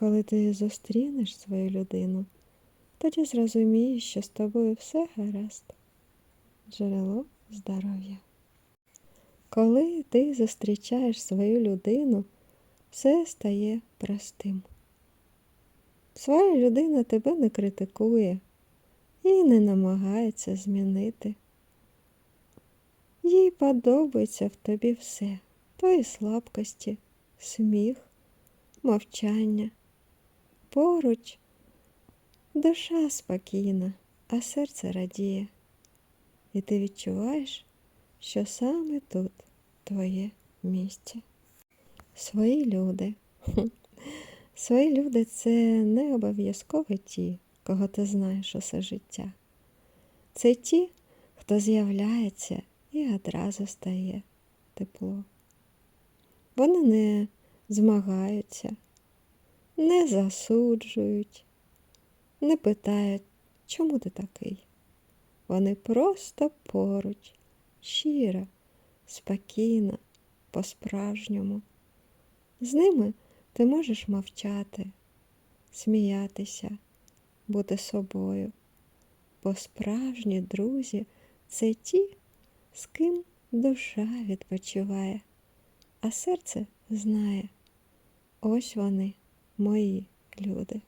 Коли ти зустрінеш свою людину, тоді зрозумієш, що з тобою все гаразд. Джерело здоров'я. Коли ти зустрічаєш свою людину, все стає простим. Своя людина тебе не критикує і не намагається змінити. Їй подобається в тобі все, твої слабкості, сміх, мовчання. Поруч душа спокійна, а серце радіє. І ти відчуваєш, що саме тут твоє місце. Свої люди. Свої люди це не обов'язково ті, кого ти знаєш усе життя. Це ті, хто з'являється і одразу стає тепло. Вони не змагаються, не засуджують, не питають, чому ти такий. Вони просто поруч, щиро, спокійно, по-справжньому. З ними ти можеш мовчати, сміятися, бути собою. Бо справжні друзі це ті, з ким душа відпочиває, а серце знає. Ось вони, мої люди.